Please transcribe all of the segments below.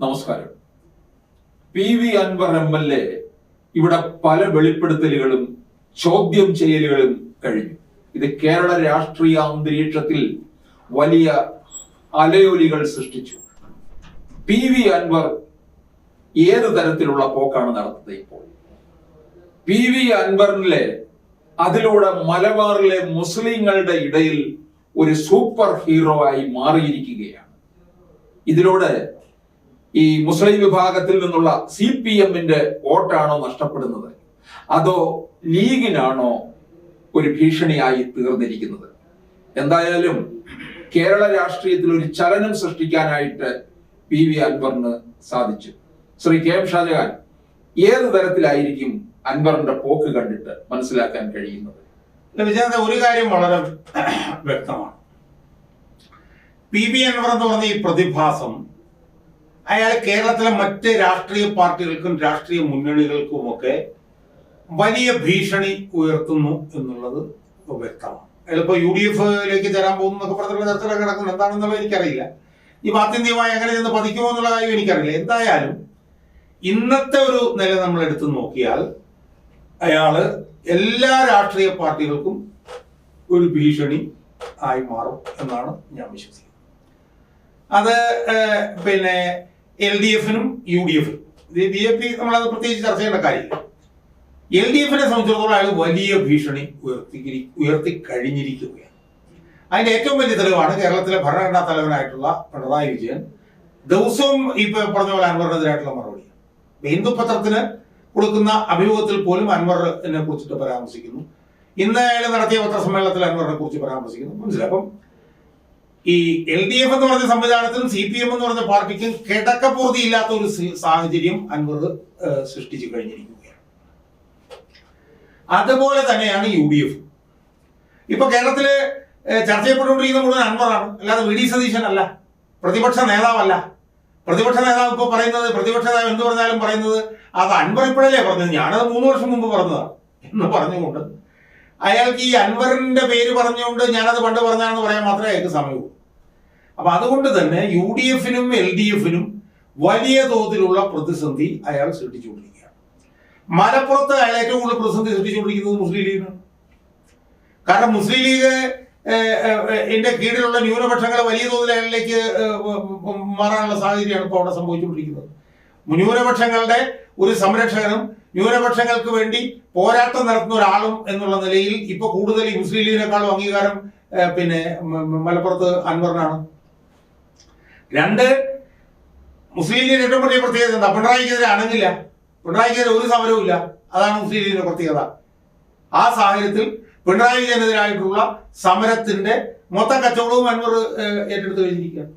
നമസ്കാരം. P V Anvar M L A ഇവിടെ പല വെളിപ്പെടുത്തലുകളും ചോദ്യം ചെയ്യലുകളും കഴിഞ്ഞു. ഇത് കേരള രാഷ്ട്രീയ അന്തരീക്ഷത്തിൽ വലിയ അലയൊലികൾ സൃഷ്ടിച്ചു. പി വി അൻവർ ഏത് തരത്തിലുള്ള പോക്കാണ് നടത്തുന്നത് ഇപ്പോൾ? പി വി അൻവറിലെ അതിലൂടെ മലബാറിലെ മുസ്ലിങ്ങളുടെ ഇടയിൽ ഒരു സൂപ്പർ ഹീറോ ആയി മാറിയിരിക്കുകയാണ്. ഇതിലൂടെ ഈ മുസ്ലിം വിഭാഗത്തിൽ നിന്നുള്ള സി പി എമ്മിന്റെ വോട്ടാണോ നഷ്ടപ്പെടുന്നത്? അതോ ലീഗിനാണോ ഒരു ഭീഷണിയായി തീർന്നിരിക്കുന്നത്? എന്തായാലും കേരള രാഷ്ട്രീയത്തിൽ ഒരു ചലനം സൃഷ്ടിക്കാനായിട്ട് പി വി അൻവറിന് സാധിച്ചു. ശ്രീ കെ എം ഷാജഹാൻ ഏത് തരത്തിലായിരിക്കും അൻവറിന്റെ പോക്ക് കണ്ടിട്ട് മനസ്സിലാക്കാൻ കഴിയുന്നത്? ഒരു കാര്യം വളരെ വ്യക്തമാണ്. പി ബി അൻവർ എന്ന് പറഞ്ഞ ഈ പ്രതിഭാസം അയാൾ കേരളത്തിലെ മറ്റ് രാഷ്ട്രീയ പാർട്ടികൾക്കും രാഷ്ട്രീയ മുന്നണികൾക്കുമൊക്കെ വലിയ ഭീഷണി ഉയർത്തുന്നു എന്നുള്ളത് വ്യക്തമാണ്. അയാളിപ്പോ യു ഡി എഫിലേക്ക് ചേരാൻ പോകുന്നു എന്നൊക്കെ പറഞ്ഞിട്ടുള്ള ചർച്ചകൾ നടക്കുന്നത് എന്താണെന്നുള്ളത് എനിക്കറിയില്ല. ഈ ആത്യന്തികമായി എങ്ങനെ ചെന്ന് പതിക്കുമോ എന്നുള്ള കാര്യം എനിക്കറിയില്ല. എന്തായാലും ഇന്നത്തെ ഒരു നില നമ്മൾ എടുത്തു നോക്കിയാൽ അയാൾ എല്ലാ രാഷ്ട്രീയ പാർട്ടികൾക്കും ഒരു ഭീഷണി ആയി മാറും എന്നാണ് ഞാൻ വിശ്വസിക്കുന്നത്. അത് പിന്നെ എൽ ഡി എഫിനും യു ഡി എഫിനും ബി ജെ പി നമ്മളത് പ്രത്യേകിച്ച് ചർച്ച ചെയ്യേണ്ട കാര്യമില്ല എൽ ഡി എഫിനെ സംബന്ധിച്ചിടത്തോളം അയാൾ വലിയ ഭീഷണി ഉയർത്തി ഉയർത്തി കഴിഞ്ഞിരിക്കുകയാണ് അതിന്റെ ഏറ്റവും വലിയ തെളിവാണ് കേരളത്തിലെ ഭരണഘടനാ തലവനായിട്ടുള്ള പിണറായി വിജയൻ ദിവസവും ഈ പറഞ്ഞ പോലെ അൻവറിനെതിരായിട്ടുള്ള മറുപടി ഹിന്ദു പത്രത്തിന് കൊടുക്കുന്ന അഭിമുഖത്തിൽ പോലും അൻവറിനെ കുറിച്ചിട്ട് പരാമർശിക്കുന്നു. ഇന്ന് അയാൾ നടത്തിയ പത്രസമ്മേളനത്തിൽ അൻവറിനെ കുറിച്ച് പരാമർശിക്കുന്നു. മനസ്സിലായി? അപ്പം ഈ എൽ ഡി എഫ് എന്ന് പറഞ്ഞ സംവിധാനത്തിനും സി പി എം എന്ന് പറഞ്ഞ പാർട്ടിക്കും കിടക്കപൂർത്തിയില്ലാത്ത ഒരു സാഹചര്യം അൻവർ സൃഷ്ടിച്ചു കഴിഞ്ഞിരിക്കുകയാണ്. അതുപോലെ തന്നെയാണ് യു ഡി എഫ്. ഇപ്പൊ കേരളത്തിൽ ചർച്ച ചെയ്യപ്പെട്ടുകൊണ്ടിരിക്കുന്ന മുഴുവൻ അൻവറാണ്. അല്ലാതെ വി ഡി സതീശൻ അല്ല പ്രതിപക്ഷ നേതാവല്ല. പ്രതിപക്ഷ നേതാവ് ഇപ്പൊ പറയുന്നത് പ്രതിപക്ഷ നേതാവ് എന്ത് പറഞ്ഞാലും പറയുന്നത് അത് അൻവർ ഇപ്പോഴല്ലേ പറഞ്ഞത്? ഞാനത് മൂന്ന് വർഷം മുമ്പ് പറഞ്ഞതാണ്. എന്ന് പറഞ്ഞുകൊണ്ട് അയാൾക്ക് ഈ അൻവറിന്റെ പേര് പറഞ്ഞുകൊണ്ട് ഞാനത് പണ്ട് പറഞ്ഞാണെന്ന് പറയാൻ മാത്രമേ അയാൾക്ക് സമയമുള്ളൂ. അപ്പൊ അതുകൊണ്ട് തന്നെ യു ഡി എഫിനും എൽ ഡി എഫിനും വലിയ തോതിലുള്ള പ്രതിസന്ധി അയാൾ സൃഷ്ടിച്ചുകൊണ്ടിരിക്കുകയാണ്. മലപ്പുറത്ത് അയാൾ ഏറ്റവും കൂടുതൽ പ്രതിസന്ധി സൃഷ്ടിച്ചുകൊണ്ടിരിക്കുന്നത് മുസ്ലിം ലീഗാണ് കാരണം മുസ്ലിം ലീഗ് എന്റെ കീഴിലുള്ള ന്യൂനപക്ഷങ്ങളെ വലിയ തോതിൽ അയാളിലേക്ക് മാറാനുള്ള സാഹചര്യമാണ് ഇപ്പോൾ അവിടെ സംഭവിച്ചുകൊണ്ടിരിക്കുന്നത്. ന്യൂനപക്ഷങ്ങളുടെ ഒരു സംരക്ഷകനും ന്യൂനപക്ഷങ്ങൾക്ക് വേണ്ടി പോരാട്ടം നടത്തുന്ന ഒരാളും എന്നുള്ള നിലയിൽ ഇപ്പൊ കൂടുതൽ ഈ മുസ്ലിം ലീഗിനേക്കാളും അംഗീകാരം പിന്നെ മലപ്പുറത്ത് അൻവറിനാണ്. രണ്ട് മുസ്ലിം ലീഗിന്റെ ഏറ്റവും വലിയ പ്രത്യേകത എന്താ? പിണറായിക്കെതിരെ അണങ്ങില്ല പിണറായിക്കെതിരെ ഒരു സമരവും ഇല്ല. അതാണ് മുസ്ലിം ലീഗിന്റെ പ്രത്യേകത. ആ സാഹചര്യത്തിൽ പിണറായി വിജയനെതിരായിട്ടുള്ള സമരത്തിന്റെ മൊത്തം കച്ചവടവും അൻവർ ഏറ്റെടുത്ത് കഴിഞ്ഞിരിക്കുകയാണ്.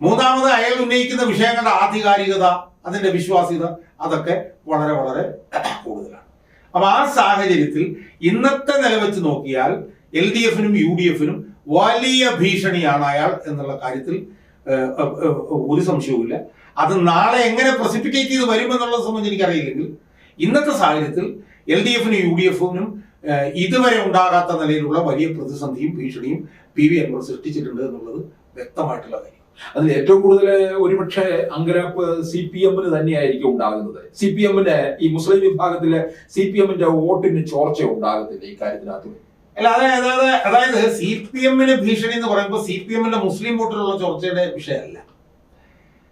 മൂന്നാമത് അയാൾ ഉന്നയിക്കുന്ന വിഷയങ്ങളുടെ ആധികാരികത അതിന്റെ വിശ്വാസ്യത അതൊക്കെ വളരെ വളരെ കൂടുതലാണ്. അപ്പൊ ആ സാഹചര്യത്തിൽ ഇന്നത്തെ നില വെച്ച് നോക്കിയാൽ എൽ ഡി എഫിനും യു ഡി എഫിനും വലിയ ഭീഷണിയാണ് അയാൾ എന്നുള്ള കാര്യത്തിൽ ഒരു സംശയവുമില്ല. അത് നാളെ എങ്ങനെ പ്രസിപ്പിറ്റേറ്റ് ചെയ്ത് വരുമെന്നുള്ളത് സംബന്ധിച്ച് എനിക്കറിയില്ലെങ്കിൽ ഇന്നത്തെ സാഹചര്യത്തിൽ എൽ ഡി എഫിനും യു ഡി എഫിനും ഇതുവരെ ഉണ്ടാകാത്ത നിലയിലുള്ള വലിയ പ്രതിസന്ധിയും ഭീഷണിയും പി വി അൻവർ സൃഷ്ടിച്ചിട്ടുണ്ട് എന്നുള്ളത് വ്യക്തമായിട്ടുള്ള കാര്യം. അതിൽ ഏറ്റവും കൂടുതൽ ഒരുപക്ഷെ അങ്കരാപ്പ് സി പി എമ്മിന് തന്നെയായിരിക്കും ഉണ്ടാകുന്നത്. സി പി എമ്മിന് ഈ മുസ്ലിം വിഭാഗത്തിലെ സി പി എമ്മിന്റെ വോട്ടിന് ചോർച്ച ഉണ്ടാകത്തില്ല ഈ അല്ല അതായത് അതായത് സി പി എമ്മിന് ഭീഷണി എന്ന് പറയുമ്പോൾ സി പി എമ്മിന്റെ മുസ്ലിം വോട്ടിലുള്ള ചോർച്ചയുടെ വിഷയമല്ല.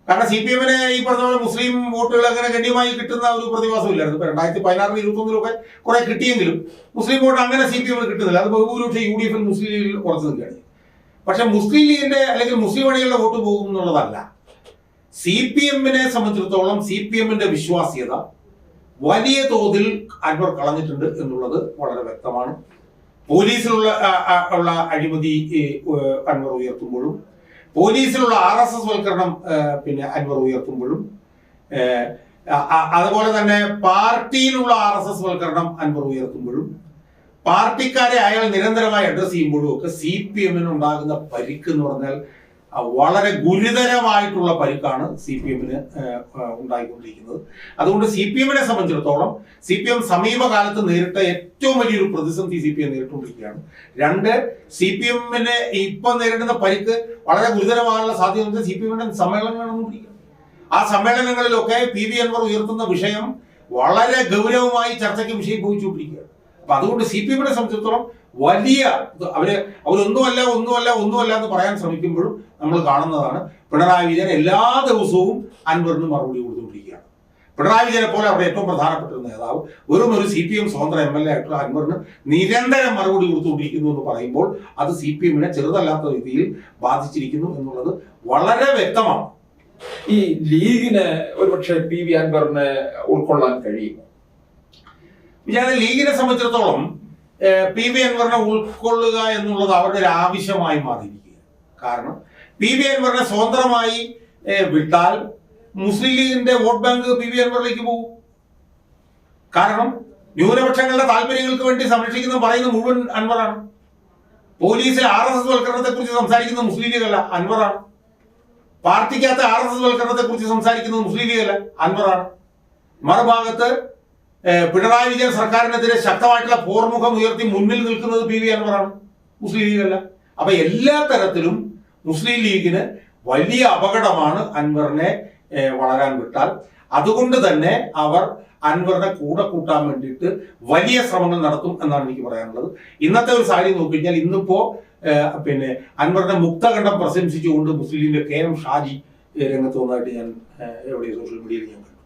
കാരണം സി പി എമ്മിന് ഈ പറഞ്ഞ പോലെ മുസ്ലിം വോട്ടുകൾ അങ്ങനെ ഗണ്യമായി കിട്ടുന്ന ഒരു പ്രതിഭാസമില്ലായിരുന്നു ഇപ്പൊ രണ്ടായിരത്തി പതിനാറിൽ ഇരുപത്തൊന്നിലൊക്കെ കുറെ കിട്ടിയെങ്കിലും മുസ്ലിം വോട്ട് അങ്ങനെ സി പി എമ്മിന് കിട്ടുന്നില്ല. അത് ബഹുഭൂരിപക്ഷം യു ഡി എഫിൽ മുസ്ലിം ലീഗിൽ കുറച്ച് നിൽക്കുകയാണ്. പക്ഷെ മുസ്ലിം ലീഗിന്റെ അല്ലെങ്കിൽ മുസ്ലിം അണികളുടെ വോട്ട് പോകും എന്നുള്ളതല്ല. സി പി എമ്മിനെ സംബന്ധിച്ചിടത്തോളം സി പി എമ്മിന്റെ വിശ്വാസ്യത വലിയ തോതിൽ അൻവർ കളഞ്ഞിട്ടുണ്ട് എന്നുള്ളത് വളരെ വ്യക്തമാണ്. പോലീസിലുള്ള ഉള്ള അഴിമതി അൻവർ ഉയർത്തുമ്പോഴും പോലീസിലുള്ള ആർ എസ് എസ് വൽക്കരണം പിന്നെ അൻവർ ഉയർത്തുമ്പോഴും അതുപോലെ തന്നെ പാർട്ടിയിലുള്ള ആർ എസ് എസ് വൽക്കരണം അൻവർ ഉയർത്തുമ്പോഴും പാർട്ടിക്കാരെ അയാൾ നിരന്തരമായി അഡ്രസ് ചെയ്യുമ്പോഴും ഒക്കെ സി പി എമ്മിന് ഉണ്ടാകുന്ന പരിക്ക് എന്ന് പറഞ്ഞാൽ വളരെ ഗുരുതരമായിട്ടുള്ള പരിക്കാണ് സി പി എമ്മിന് ഉണ്ടായിക്കൊണ്ടിരിക്കുന്നത്. അതുകൊണ്ട് സി പി എമ്മിനെ സംബന്ധിച്ചിടത്തോളം സി പി എം സമീപകാലത്ത് നേരിട്ട ഏറ്റവും വലിയൊരു പ്രതിസന്ധി സി പി എം നേരിട്ടുകൊണ്ടിരിക്കുകയാണ്. രണ്ട് സി പി എമ്മിനെ ഇപ്പം നേരിടുന്ന പരിക്ക് വളരെ ഗുരുതരമാകാനുള്ള സാധ്യത സി പി എമ്മിന്റെ സമ്മേളനം ആ സമ്മേളനങ്ങളിലൊക്കെ പി വി അൻവർ ഉയർത്തുന്ന വിഷയം വളരെ ഗൗരവമായി ചർച്ചയ്ക്ക് വിഷയം പോയിച്ചുകൊണ്ടിരിക്കുകയാണ് അപ്പൊ അതുകൊണ്ട് സി പി എമ്മിനെ സംബന്ധിച്ചിടത്തോളം വലിയ അവർ അവരൊന്നുമല്ല ഒന്നുമല്ല ഒന്നുമല്ല എന്ന് പറയാൻ ശ്രമിക്കുമ്പോഴും നമ്മൾ കാണുന്നതാണ് പിണറായി വിജയൻ എല്ലാ ദിവസവും അൻവറിന് മറുപടി കൊടുത്തുകൊണ്ടിരിക്കുകയാണ്. പിണറായി വിജയനെ പോലെ അവിടെ ഏറ്റവും പ്രധാനപ്പെട്ട ഒരു നേതാവ് വെറും ഒരു സി പി എം സ്വതന്ത്ര എം എൽ എ ആയിട്ടുള്ള അൻവറിന് നിരന്തരം മറുപടി കൊടുത്തുകൊണ്ടിരിക്കുന്നു എന്ന് പറയുമ്പോൾ അത് സി പി എമ്മിനെ ചെറുതല്ലാത്ത രീതിയിൽ ബാധിച്ചിരിക്കുന്നു എന്നുള്ളത് വളരെ വ്യക്തമാണ്. ഈ ലീഗിന് ഒരുപക്ഷെ പി വി അൻവറിന് ഉൾക്കൊള്ളാൻ കഴിയുമോ? ഞാൻ ലീഗിനെ സംബന്ധിച്ചിടത്തോളം പി വി അൻവറിനെ ഉൾക്കൊള്ളുക എന്നുള്ളത് അവരുടെ ഒരു ആവശ്യമായി മാറിയിരിക്കുക കാരണം പി വി അൻവറിനെ സ്വതന്ത്രമായി വിട്ടാൽ മുസ്ലിം ലീഗിന്റെ വോട്ട് ബാങ്ക് പി വി അൻവറിലേക്ക് പോകും. കാരണം ന്യൂനപക്ഷങ്ങളുടെ താല്പര്യങ്ങൾക്ക് വേണ്ടി സംരക്ഷിക്കുന്ന പറയുന്ന മുഴുവൻ അൻവറാണ്. പോലീസിൽ ആർ എസ് എസ് വൽക്കരണത്തെ കുറിച്ച് സംസാരിക്കുന്ന മുസ്ലിം ലീഗല്ല അൻവറാണ്. പാർട്ടിക്കകത്ത് ആർ എസ് എസ് വൽക്കരണത്തെ കുറിച്ച് സംസാരിക്കുന്നത് മുസ്ലിം ലീഗല്ല അൻവറാണ്. മറുഭാഗത്ത് പിണറായി വിജയൻ സർക്കാരിനെതിരെ ശക്തമായിട്ടുള്ള പോർമുഖം ഉയർത്തി മുന്നിൽ നിൽക്കുന്നത് പി വി അൻവറാണ് മുസ്ലിം ലീഗല്ല. അപ്പൊ എല്ലാ തരത്തിലും മുസ്ലിം ലീഗിന് വലിയ അപകടമാണ് അൻവറിനെ വളരാൻ വിട്ടാൽ. അതുകൊണ്ട് തന്നെ അവർ അൻവറിനെ കൂടെ കൂട്ടാൻ വേണ്ടിയിട്ട് വലിയ ശ്രമങ്ങൾ നടത്തും എന്നാണ് എനിക്ക് പറയാനുള്ളത്. ഇന്നത്തെ ഒരു സാഹചര്യം നോക്കിക്കഴിഞ്ഞാൽ ഇന്നിപ്പോ പിന്നെ അൻവറിനെ മുക്തകണ്ഠം പ്രശംസിച്ചുകൊണ്ട് മുസ്ലിം ലീഗിന്റെ കെ എം ഷാജി രംഗത്ത് വന്നതായിട്ട് ഞാൻ എവിടെ സോഷ്യൽ മീഡിയയിൽ ഞാൻ കണ്ടു.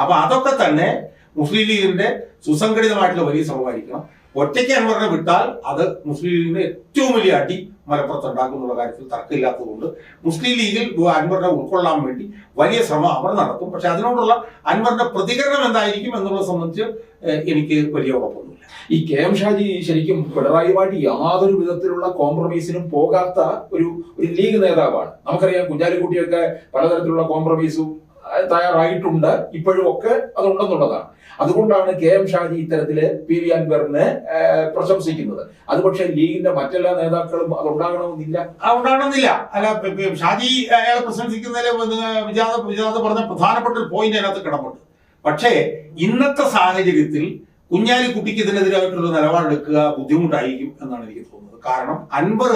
അപ്പൊ അതൊക്കെ തന്നെ മുസ്ലിം ലീഗിന്റെ സുസംഘടിതമായിട്ടുള്ള വലിയ സമവായിരിക്കണം ഒറ്റയ്ക്ക് അൻവറിനെ വിട്ടാൽ അത് മുസ്ലിം ലീഗിന്റെ ഏറ്റവും വലിയ അടി മലപ്പുറത്ത് ഉണ്ടാക്കുന്നുള്ള കാര്യത്തിൽ തർക്കമില്ലാത്തതുകൊണ്ട് മുസ്ലിം ലീഗിൽ അൻവറിനെ ഉൾക്കൊള്ളാൻ വേണ്ടി വലിയ ശ്രമം അവർ നടത്തും. പക്ഷെ അതിനോടുള്ള അൻവറിന്റെ പ്രതികരണം എന്തായിരിക്കും എന്നുള്ളത് സംബന്ധിച്ച് എനിക്ക് വലിയ ഉറപ്പൊന്നുമില്ല. ഈ കെ എം ഷാജി ശരിക്കും പിണറായിയുമായിട്ട് യാതൊരു വിധത്തിലുള്ള കോംപ്രമൈസിനും പോകാത്ത ഒരു ഒരു ലീഗ് നേതാവാണ്. നമുക്കറിയാം കുഞ്ഞാലിക്കുട്ടിയൊക്കെ പലതരത്തിലുള്ള കോംപ്രമൈസും തയ്യാറായിട്ടുണ്ട്. ഇപ്പോഴും ഒക്കെ അതുണ്ടെന്നുള്ളതാണ്. അതുകൊണ്ടാണ് കെ എം ഷാജി ഇത്തരത്തിൽ പി വി അൻവറിനെ പ്രശംസിക്കുന്നത്. അത് പക്ഷേ ലീഗിന്റെ മറ്റെല്ലാ നേതാക്കളും അതുണ്ടാകണമെന്നില്ല. ഉണ്ടാകണമെന്നില്ല ഉണ്ടാകണമെന്നില്ല. അല്ല ഷാജി അയാളെ പ്രശംസിക്കുന്നതിലെ വിജാത വിജാത പറഞ്ഞ പ്രധാനപ്പെട്ട ഒരു പോയിന്റ് അതിനകത്ത് കിടപ്പുണ്ട്. പക്ഷേ ഇന്നത്തെ സാഹചര്യത്തിൽ കുഞ്ഞാലിക്കുട്ടിക്ക് ഇതിനെതിരായിട്ടുള്ള നിലപാടെടുക്കുക ബുദ്ധിമുട്ടായിരിക്കും എന്നാണ് എനിക്ക് തോന്നുന്നത്. കാരണം അൻവർ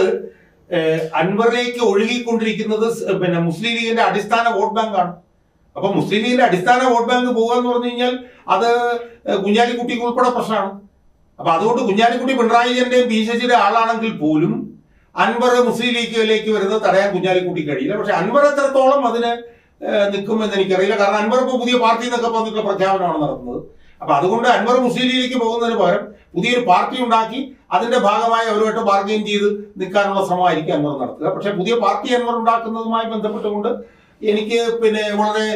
അൻവറിലേക്ക് ഒഴുകിക്കൊണ്ടിരിക്കുന്നത് പിന്നെ മുസ്ലിം ലീഗിന്റെ അടിസ്ഥാന വോട്ട് ബാങ്കാണ്. അപ്പൊ മുസ്ലിം ലീഗിന്റെ അടിസ്ഥാന വോട്ട് ബാങ്ക് പോകുക എന്ന് പറഞ്ഞു കഴിഞ്ഞാൽ അത് കുഞ്ഞാലിക്കുട്ടിക്ക് ഉൾപ്പെടെ പ്രശ്നമാണ്. അപ്പൊ അതുകൊണ്ട് കുഞ്ഞാലിക്കുട്ടി പിണറായി വിജയന്റെയും പി സി സിയുടെ ആളാണെങ്കിൽ പോലും അൻവർ മുസ്ലിം ലീഗിലേക്ക് വരുന്നത് തടയാൻ കുഞ്ഞാലിക്കുട്ടി കഴിയില്ല. പക്ഷെ അൻവർ എത്രത്തോളം അതിന് നിൽക്കുമെന്ന് എനിക്കറിയില്ല. കാരണം അൻവർ ഇപ്പോൾ പുതിയ പാർട്ടി എന്നൊക്കെ പറഞ്ഞിട്ടുള്ള പ്രഖ്യാപനമാണ് നടത്തുന്നത്. അപ്പൊ അതുകൊണ്ട് അൻവർ മുസ്ലിം ലീഗിലേക്ക് പോകുന്നതിന് പകരം പുതിയൊരു പാർട്ടി ഉണ്ടാക്കി അതിന്റെ ഭാഗമായി അവരുമായിട്ട് ബാർഗെയിൻ ചെയ്ത് നിൽക്കാനുള്ള ശ്രമമായിരിക്കും അൻവർ നടത്തുക. പക്ഷെ പുതിയ പാർട്ടി അൻവർ ഉണ്ടാക്കുന്നതുമായി ബന്ധപ്പെട്ടുകൊണ്ട് എനിക്ക് പിന്നെ വളരെ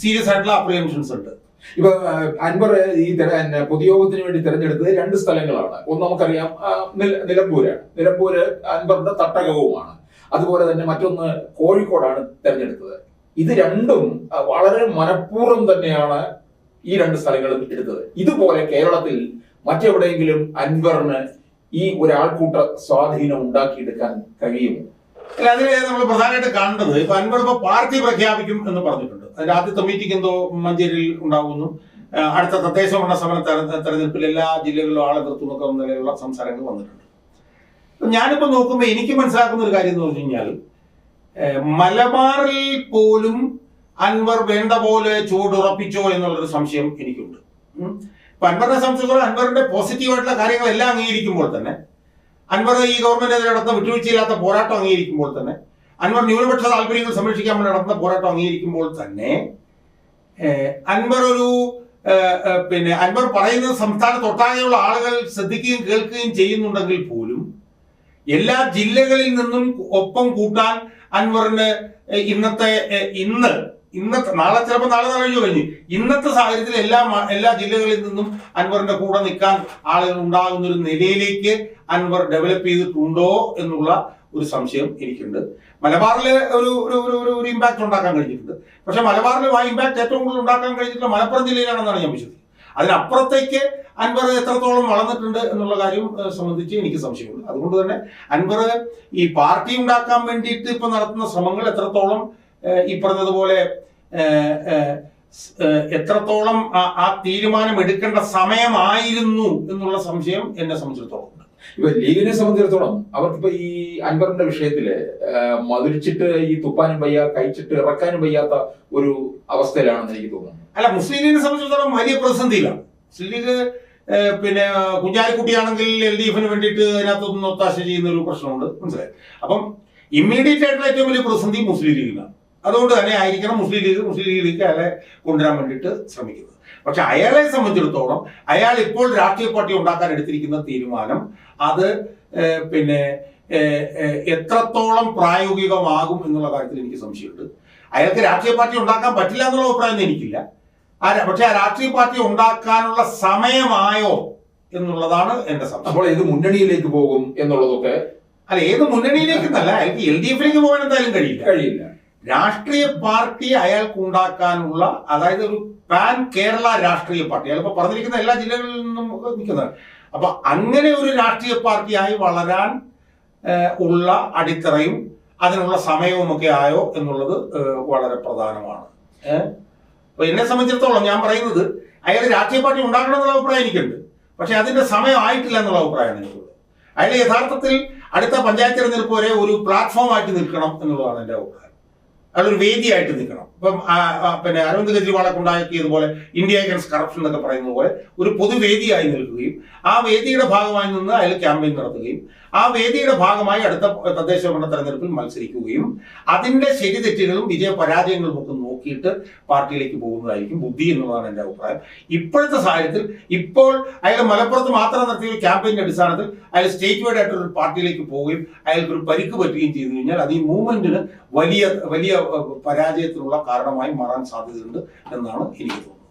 സീരിയസ് ആയിട്ടുള്ള അപ്രിയൻഷൻസ് ഉണ്ട്. ഇപ്പൊ അൻവർ ഈ പൊതുയോഗത്തിന് വേണ്ടി തിരഞ്ഞെടുത്തത് രണ്ട് സ്ഥലങ്ങളാണ്. ഒന്ന് നമുക്കറിയാം നിലമ്പൂരാണ് നിലമ്പൂര്. അൻവറിന്റെ തട്ടകവുമാണ്. അതുപോലെ തന്നെ മറ്റൊന്ന് കോഴിക്കോടാണ് തിരഞ്ഞെടുത്തത്. ഇത് രണ്ടും വളരെ മനഃപൂർവം തന്നെയാണ് ഈ രണ്ട് സ്ഥലങ്ങളും എടുത്തത്. ഇതുപോലെ കേരളത്തിൽ മറ്റെവിടെയെങ്കിലും അൻവറിന് ഈ ഒരാൾക്കൂട്ട സ്വാധീനം ഉണ്ടാക്കിയെടുക്കാൻ കഴിയുമോ? അല്ല അതിൽ നമ്മൾ പ്രധാനമായിട്ട് കാണേണ്ടത് ഇപ്പൊ അൻവർ പാർട്ടി പ്രഖ്യാപിക്കും എന്ന് പറഞ്ഞിട്ടുണ്ട്. അതിന്റെ ആദ്യത്തെ മീറ്റിംഗ് എന്തോ മഞ്ചേരിയിൽ ഉണ്ടാകുന്നു അടുത്ത തദ്ദേശ ഭരണ സമര തെരഞ്ഞെടുപ്പിൽ എല്ലാ ജില്ലകളിലും ആളെ നിർത്തുന്നൊക്കെ നിലയിലുള്ള സംസാരങ്ങൾ വന്നിട്ടുണ്ട്. ഞാനിപ്പോ നോക്കുമ്പോൾ എനിക്ക് മനസ്സിലാക്കുന്ന ഒരു കാര്യം എന്ന് പറഞ്ഞു കഴിഞ്ഞാൽ മലബാറിൽ പോലും അൻവർ വേണ്ട പോലെ ചൂടുറപ്പിച്ചോ എന്നുള്ളൊരു സംശയം എനിക്കുണ്ട്. അപ്പൊ അൻവറിനെ സംബന്ധിച്ചിടത്തോളം അൻവറിന്റെ പോസിറ്റീവായിട്ടുള്ള കാര്യങ്ങളെല്ലാം അംഗീകരിക്കുമ്പോൾ തന്നെ അൻവർ ഈ ഗവൺമെന്റിനെതിരെ നടത്തുന്ന വിട്ടുവീഴ്ചയില്ലാത്ത പോരാട്ടം അംഗീകരിക്കുമ്പോൾ തന്നെ അൻവർ ന്യൂനപക്ഷ താല്പര്യങ്ങൾ സംരക്ഷിക്കാൻ വേണ്ടി നടത്തുന്ന പോരാട്ടം അംഗീകരിക്കുമ്പോൾ തന്നെ അൻവർ ഒരു പിന്നെ അൻവർ പറയുന്നത് സംസ്ഥാനത്തൊട്ടാകെയുള്ള ആളുകൾ ശ്രദ്ധിക്കുകയും കേൾക്കുകയും ചെയ്യുന്നുണ്ടെങ്കിൽ പോലും എല്ലാ ജില്ലകളിൽ നിന്നും ഒപ്പം കൂട്ടാൻ അൻവറിന് ഇന്നത്തെ ഇന്ന് ഇന്നത്തെ നാളെ ചിലപ്പോൾ നാളെ നാളെ കഴിഞ്ഞു. ഇന്നത്തെ സാഹചര്യത്തിൽ എല്ലാ എല്ലാ ജില്ലകളിൽ നിന്നും അൻവറിന്റെ കൂടെ നിൽക്കാൻ ആളുകൾ ഉണ്ടാകുന്ന ഒരു നിലയിലേക്ക് അൻവർ ഡെവലപ്പ് ചെയ്തിട്ടുണ്ടോ എന്നുള്ള ഒരു സംശയം എനിക്കുണ്ട്. മലബാറിൽ ഒരു ഒരു ഒരു ഒരു ഇമ്പാക്ട് ഉണ്ടാക്കാൻ കഴിഞ്ഞിട്ടുണ്ട്. പക്ഷെ മലബാറിൽ ആ ഇമ്പാക്ട് ഏറ്റവും കൂടുതൽ ഉണ്ടാക്കാൻ കഴിഞ്ഞിട്ടുള്ള മലപ്പുറം ജില്ലയിലാണെന്നാണ് ഞാൻ വിശ്വസിക്കുന്നത്. അതിനപ്പുറത്തേക്ക് അൻവർ എത്രത്തോളം വളർന്നിട്ടുണ്ട് എന്നുള്ള കാര്യം സംബന്ധിച്ച് എനിക്ക് സംശയമുണ്ട്. അതുകൊണ്ട് തന്നെ അൻവർ ഈ പാർട്ടി ഉണ്ടാക്കാൻ വേണ്ടിയിട്ട് ഇപ്പൊ നടത്തുന്ന ശ്രമങ്ങൾ എത്രത്തോളം ഈ പറഞ്ഞതുപോലെ എത്രത്തോളം ആ- തീരുമാനം എടുക്കേണ്ട സമയമായിരുന്നു എന്നുള്ള സംശയം എന്നെ സംബന്ധിച്ചിടത്തോളം ഉണ്ട്. ഇപ്പൊ ലീഗിനെ സംബന്ധിച്ചിടത്തോളം അവർക്കിപ്പോ ഈ അൻവറിന്റെ വിഷയത്തിൽ മധുരിച്ചിട്ട് ഈ തുപ്പാനും വയ്യ കഴിച്ചിട്ട് ഇറക്കാനും വയ്യാത്ത ഒരു അവസ്ഥയിലാണെന്ന് എനിക്ക് തോന്നുന്നു. അല്ല മുസ്ലിം ലീഗിനെ സംബന്ധിച്ചിടത്തോളം വലിയ പ്രതിസന്ധിയിലാണ് മുസ്ലിം ലീഗ് പിന്നെ കുഞ്ഞാലിക്കുട്ടിയാണെങ്കിൽ എൽ ഡി എഫിന് വേണ്ടിയിട്ട് അതിനകത്തൊന്നും ഒത്താശ ചെയ്യുന്ന ഒരു പ്രശ്നമുണ്ട്. മനസ്സിലായി? അപ്പം ഇമ്മീഡിയറ്റ് ആയിട്ടുള്ള ഏറ്റവും വലിയ പ്രതിസന്ധി മുസ്ലിം ലീഗിനാണ്. അതുകൊണ്ട് തന്നെ ആയിരിക്കണം മുസ്ലിം ലീഗ് മുസ്ലിം ലീഗിലേക്ക് അയാളെ കൊണ്ടുവരാൻ വേണ്ടിയിട്ട് ശ്രമിക്കുന്നത്. പക്ഷെ അയാളെ സംബന്ധിച്ചിടത്തോളം അയാൾ ഇപ്പോൾ രാഷ്ട്രീയ പാർട്ടി ഉണ്ടാക്കാൻ എടുത്തിരിക്കുന്ന തീരുമാനം അത് പിന്നെ എത്രത്തോളം പ്രായോഗികമാകും എന്നുള്ള കാര്യത്തിൽ എനിക്ക് സംശയമുണ്ട്. അയാൾക്ക് രാഷ്ട്രീയ പാർട്ടി ഉണ്ടാക്കാൻ പറ്റില്ല എന്നുള്ള അഭിപ്രായം എനിക്കില്ല. പക്ഷെ ആ രാഷ്ട്രീയ പാർട്ടി ഉണ്ടാക്കാനുള്ള സമയമായോ എന്നുള്ളതാണ് എന്റെ സംശയം. അപ്പോൾ ഏത് മുന്നണിയിലേക്ക് പോകും എന്നുള്ളതൊക്കെ അല്ല ഏത് മുന്നണിയിലേക്ക് എന്നല്ല അയാൾക്ക് എൽ ഡി എഫിലേക്ക് പോകാൻ എന്തായാലും കഴിയില്ല. കഴിയില്ല. രാഷ്ട്രീയ പാർട്ടി അയാൾക്ക് ഉണ്ടാക്കാനുള്ള അതായത് ഒരു പാൻ കേരള രാഷ്ട്രീയ പാർട്ടി അയാൾ ഇപ്പൊ പറഞ്ഞിരിക്കുന്ന എല്ലാ ജില്ലകളിൽ നിന്നും നിൽക്കുന്നത്. അപ്പൊ അങ്ങനെ ഒരു രാഷ്ട്രീയ പാർട്ടിയായി വളരാൻ ഉള്ള അടിത്തറയും അതിനുള്ള സമയവും ഒക്കെ ആയോ എന്നുള്ളത് വളരെ പ്രധാനമാണ്? അപ്പൊ എന്നെ സംബന്ധിച്ചിടത്തോളം ഞാൻ പറയുന്നത് അയാൾ രാഷ്ട്രീയ പാർട്ടി ഉണ്ടാക്കണം എന്നുള്ള അഭിപ്രായം എനിക്കുണ്ട്. പക്ഷെ അതിന്റെ സമയം ആയിട്ടില്ല എന്നുള്ള അഭിപ്രായമാണ് എനിക്കുള്ളത്. അയാൾ യഥാർത്ഥത്തിൽ അടുത്ത പഞ്ചായത്ത് തിരഞ്ഞെടുപ്പ് വരെ ഒരു പ്ലാറ്റ്ഫോം ആയിട്ട് നിൽക്കണം എന്നുള്ളതാണ് എന്റെ അഭിപ്രായം. അതൊരു വേദിയായിട്ട് നിൽക്കണം. ഇപ്പം പിന്നെ അരവിന്ദ് കെജ്രിവാളൊക്കെ ഉണ്ടാക്കിയതുപോലെ ഇന്ത്യ അഗൻസ്റ്റ് കറപ്ഷൻ എന്നൊക്കെ പറയുന്നത് പോലെ ഒരു പൊതുവേദിയായി നിൽക്കുകയും ആ വേദിയുടെ ഭാഗമായി നിന്ന് അയാൾ ക്യാമ്പയിൻ നടത്തുകയും ആ വേദിയുടെ ഭാഗമായി അടുത്ത തദ്ദേശ ഭരണ തെരഞ്ഞെടുപ്പിൽ മത്സരിക്കുകയും അതിന്റെ ശരി തെറ്റുകളും വിജയ പരാജയങ്ങളും ഒക്കെ നോക്കിയിട്ട് പാർട്ടിയിലേക്ക് പോകുന്നതായിരിക്കും ബുദ്ധി എന്നുള്ളതാണ് എന്റെ അഭിപ്രായം. ഇപ്പോഴത്തെ സാഹചര്യത്തിൽ ഇപ്പോൾ അയാൾ മലപ്പുറത്ത് മാത്രം നടത്തിയ ഒരു ക്യാമ്പയിന്റെ അടിസ്ഥാനത്തിൽ അയാൾ സ്റ്റേറ്റ് വൈഡ് ആയിട്ട് ഒരു പാർട്ടിയിലേക്ക് പോവുകയും അയാൾക്ക് ഒരു പരിക്ക് പറ്റുകയും ചെയ്തു കഴിഞ്ഞാൽ അത് ഈ മൂവ്മെന്റിന് വലിയ വലിയ പരാജയത്തിനുള്ള കാരണമായി മാറാൻ സാധ്യതയുണ്ട് എന്നാണ് എനിക്ക് തോന്നുന്നത്.